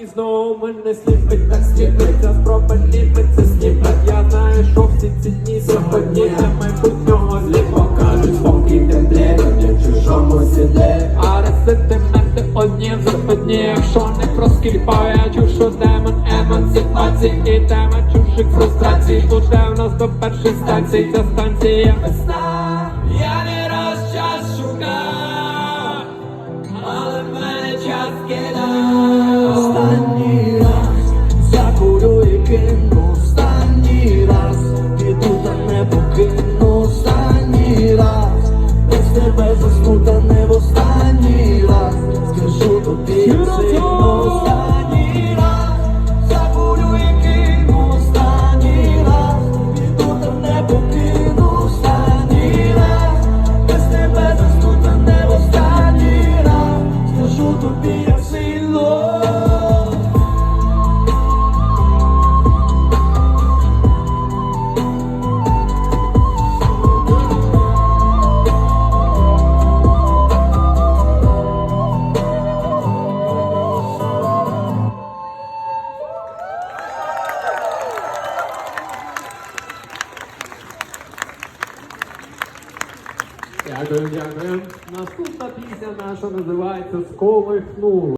І знову ми не сліпить, так сліпить, а спроба ліпиться, сліпить. Я знаю, що всі ці дні сьогодні для майбутнього зліпо кажуть, спокій теплі, в чужому сіде. А ресентименти одні западні, якщо не проскіпає що демон емансипації і тема чужих фрустрацій. Уже в нас до першої станції, ця станція весна. Останній раз закурю кину, останній раз піду та не покину, останній раз без тебе засну та не в останній раз. Скажу тобі Дякую, дякую. Наступна пісня наша називається Сколихнула.